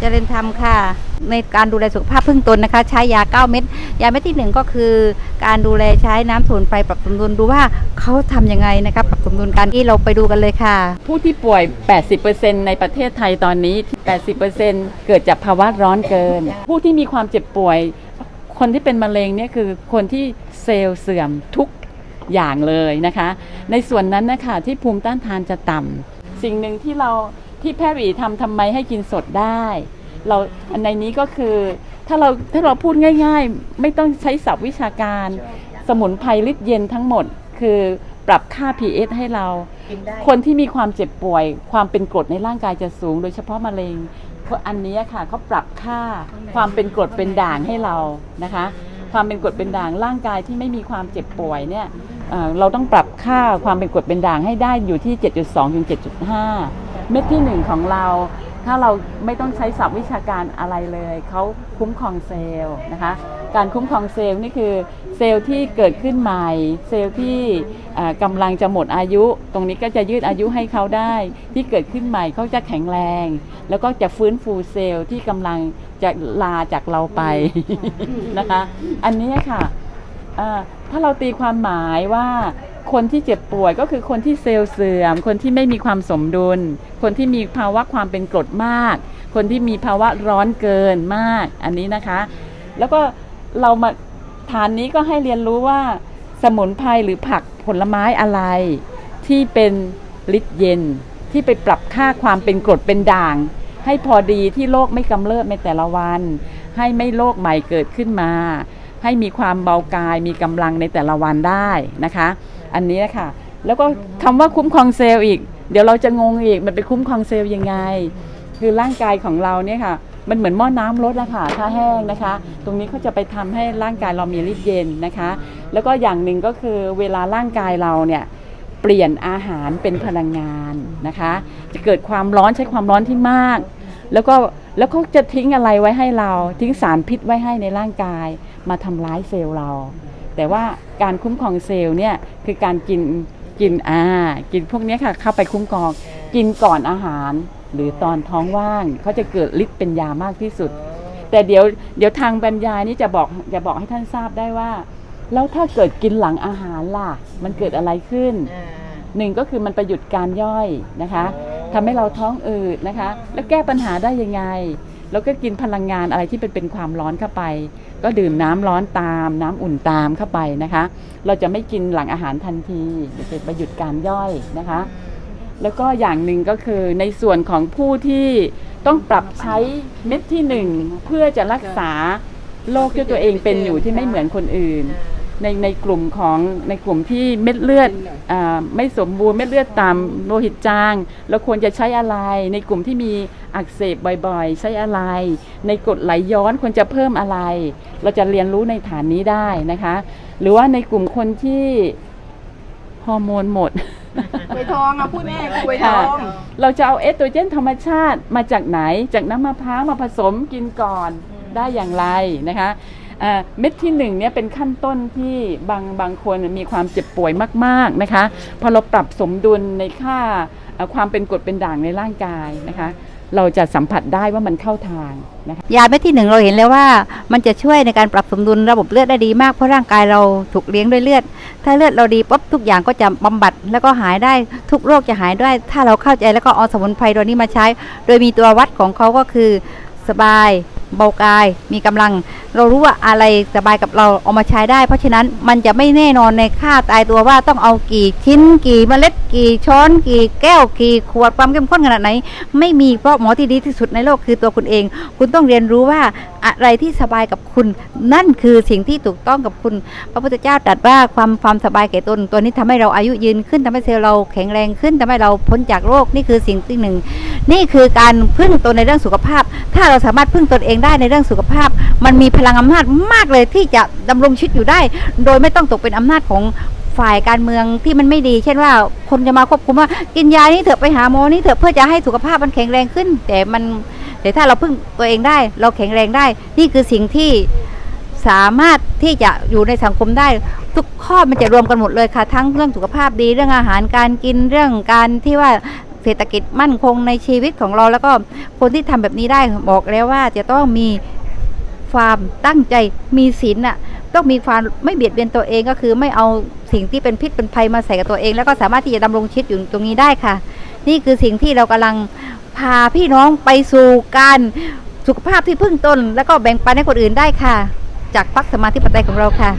เจริญธรรมค่ะ ในการดูแลสุขภาพพึ่งตนนะคะ ใช้ยา 9 เม็ดยาเม็ดที่หนึ่งก็คือการดูแลใช้น้ำสมุนไพรปรับสมดุลดูว่าเขาทำยังไงนะคะปรับสมดุลกันที่เราไปดูกันเลยค่ะ ผู้ที่ป่วย 80%ในประเทศไทยตอนนี้ 80%เกิดจากภาวะร้อนเกิน ผู้ที่มีความเจ็บป่วย คนที่เป็นมะเร็งเนี่ยคือคนที่เซลล์เสื่อมทุกอย่างเลยนะคะ ในส่วนนั้นนะคะที่ภูมิต้านทานจะต่ำสิ่งหนึ่งที่เรา ที่แพทย์หวีทำทำไมให้กินสดได้ เราอันในนี้ก็คือถ้าเราถ้าเราพูดง่าย ๆ ไม่ต้องใช้ศัพท์วิชาการ สมุนไพรลิตรเย็นทั้งหมด คือปรับค่า pH ให้เราคนที่มีความเจ็บป่วย ความเป็นกรดในร่างกายจะสูง โดยเฉพาะมะเร็งเพราะอันนี้ค่ะเขาปรับค่าความเป็นกรดเป็นด่างให้เรานะคะ ความเป็นกรดเป็นด่างร่างกายที่ไม่มีความเจ็บป่วยเนี่ยเอ่อเราต้องปรับค่าความเป็นกรดเป็นด่างให้ได้อยู่ที่ 7.2ถึง7.5 เม็ดที่หนึ่งของเรา ถ้าเราไม่ต้องใช้ศัพท์วิชาการอะไรเลย เขาคุ้มครองเซลล์นะคะ การคุ้มครองเซลล์นี่คือเซลล์ที่เกิดขึ้นใหม่ เซลล์ที่อ่ากำลังจะหมดอายุ ตรงนี้ก็จะยืดอายุให้เขาได้ ที่เกิดขึ้นใหม่เขาจะแข็งแรง แล้วก็จะฟื้นฟูเซลล์ที่กำลังจะลาจากเราไปนะคะ อันนี้ค่ะถ้าเราตีความหมายว่า คนที่เจ็บป่วยก็คือคนที่เซลล์เสื่อม คนที่ไม่มีความสมดุล คนที่มีภาวะความเป็นกรดมาก คนที่มีภาวะร้อนเกินมาก อันนี้นะคะ แล้วก็เรามาฐานนี้ก็ให้เรียนรู้ว่าสมุนไพรหรือผักผลไม้อะไร ที่เป็นฤทธิ์เย็น ที่ไปปรับค่าความเป็นกรดเป็นด่าง ให้พอดีที่โรคไม่กำเริบในแต่ละวัน ให้ไม่โรคใหม่เกิดขึ้นมาให้มีความเบากายมีกำลังในแต่ละวันได้นะคะ อันนี้นะคะแล้วก็คำว่าคุ้มครองเซลล์อีก เดี๋ยวเราจะงงอีกมันไปคุ้มครองเซลล์ยังไง คือร่างกายของเราเนี่ยค่ะ มันเหมือนหม้อน้ำลดนะคะถ้าแห้งนะคะ ตรงนี้เขาจะไปทำให้ร่างกายเรามีฤทธิ์เย็นนะคะ แล้วก็อย่างหนึ่งก็คือเวลาร่างกายเราเนี่ยเปลี่ยนอาหารเป็นพลังงานนะคะ จะเกิดความร้อนใช้ความร้อนที่มาก แล้วก็แล้วเขาจะทิ้งอะไรไว้ให้เรา ทิ้งสารพิษไว้ให้ในร่างกาย มาทำร้ายเซลล์เรา แต่ว่าการคุ้มครองเซลล์เนี่ยคือการกินกินอ่ากินพวกนี้ค่ะเข้าไปคุ้มครอง กินก่อนอาหาร หรือตอนท้องว่างเขาจะเกิดฤทธิ์เป็นยามากที่สุด แต่เดี๋ยวเดี๋ยวทางบรรยายนี้จะบอกจะบอกให้ท่านทราบได้ว่า แล้วถ้าเกิดกินหลังอาหารล่ะ มันเกิดอะไรขึ้นหนึ่งก็คือมันไปหยุดการย่อยนะคะทำให้เราท้องอืดนะคะ แล้วแก้ปัญหาได้ยังไง แล้วก็กินพลังงานอะไรที่เป็นเป็นความร้อนเข้าไป ก็ดื่มน้ำร้อนตาม น้ำอุ่นตามเข้าไปนะคะ เราจะไม่กินหลังอาหารทันทีเดี๋ยวจะไปหยุดการย่อยนะคะ แล้วก็อย่างหนึ่งก็คือในส่วนของผู้ที่ต้องปรับใช้เม็ดที่หนึ่งเพื่อจะรักษาโรคที่ตัวเองเป็นอยู่ที่ไม่เหมือนคนอื่น ในในกลุ่มของในกลุ่มที่เม็ดเลือดอาไม่สมบูรณ์เม็ดเลือดต่ำโลหิตจางเราควรจะใช้อะไร ในกลุ่มที่มีอักเสบบ่อยๆ ใช้อะไร ในกรดไหลย้อนควรจะเพิ่มอะไร เราจะเรียนรู้ในฐานนี้ได้นะคะ หรือว่าในกลุ่มคนที่ฮอร์โมนหมด กล้วยทองอะพูดง่ายๆกล้วยทค่ะอง เราจะเอาเอสโตรเจนธรรมชาติมาจากไหน จากน้ำมะพร้าวมาผสมกินก่อนได้อย่างไรนะคะอ่า เม็ดที่หนึ่งเนี่ยเป็นขั้นต้นที่บางบางคนมีความเจ็บป่วยมากๆนะคะพอเราปรับสมดุลในค่าความเป็นกรดเป็นด่างในร่างกายนะคะเราจะสัมผัสได้ว่ามันเข้าทางนะคะยาเม็ดที่หนึ่งเราเห็นแล้วว่า มันจะช่วยในการปรับสมดุลระบบเลือดได้ดีมากเพราะร่างกายเราถูกเลี้ยงด้วยเลือด ถ้าเลือดเราดีปุ๊บทุกอย่างก็จะบำบัดแล้วก็หายได้ทุกโรคจะหายได้ ถ้าเราเข้าใจแล้วก็เอาสมุนไพรตัวนี้มาใช้ โดยมีตัววัดของเขาก็คือสบาย เบากาย มีกำลัง เรารู้ว่าอะไรสบายกับเราเอามาใช้ได้ เพราะฉะนั้นมันจะไม่แน่นอนในค่าตายตัวว่าต้องเอากี่ชิ้นกี่เมล็ดกี่ช้อน กี่แก้วกี่ขวดความเข้มข้นขนาดไหน ไม่มีเพราะหมอที่ดีที่สุดในโลกคือตัวคุณเอง คุณต้องเรียนรู้ว่าอะไรที่สบายกับคุณ นั่นคือสิ่งที่ถูกต้องกับคุณ พระพุทธเจ้าตรัสว่าความความสบายแก่ตนตัวนี้ทำให้เราอายุยืนขึ้นทำให้เซลล์เราแข็งแรงขึ้นทำให้เราพ้นจากโรคนี่คือสิ่งที่หนึ่งนี่คือการพึ่งตนในเรื่องสุขภาพ ถ้าเราสามารถพึ่งตนเองได้ในเรื่องสุขภาพ มันมีพลังอำนาจมากเลยที่จะดำรงชีวิตอยู่ได้ โดยไม่ต้องตกเป็นอำนาจของฝ่ายการเมืองที่มันไม่ดี เช่นว่าคนจะมาควบคุมว่ากินยานี่เถอะไปหาหมอนี่เถอะเพื่อจะให้สุขภาพมันแข็งแรงขึ้น แต่มัน แต่ถ้าเราพึ่งตัวเองได้ เราแข็งแรงได้ นี่คือสิ่งที่สามารถที่จะอยู่ในสังคมได้ ทุกข้อมันจะรวมกันหมดเลยค่ะ ทั้งเรื่องสุขภาพดีเรื่องอาหารการกินเรื่องการที่ว่าเศรษฐกิจมั่นคงในชีวิตของเราแล้วก็คนที่ทำแบบนี้ได้บอกแล้วว่าจะต้องมีความตั้งใจมีศีลน่ะต้องมีความไม่เบียดเบียนตัวเองก็คือไม่เอาสิ่งที่เป็นพิษเป็นภัยมาใส่กับตัวเอง แล้วก็สามารถที่จะดำรงชีวิตอยู่ตรงนี้ได้ค่ะ นี่คือสิ่งที่เรากำลัง พาพี่น้องไปสู่การสุขภาพที่พึ่งตน แล้วก็แบ่งปันให้คนอื่นได้ค่ะ จากพักสมาธิปไตยของเราค่ะ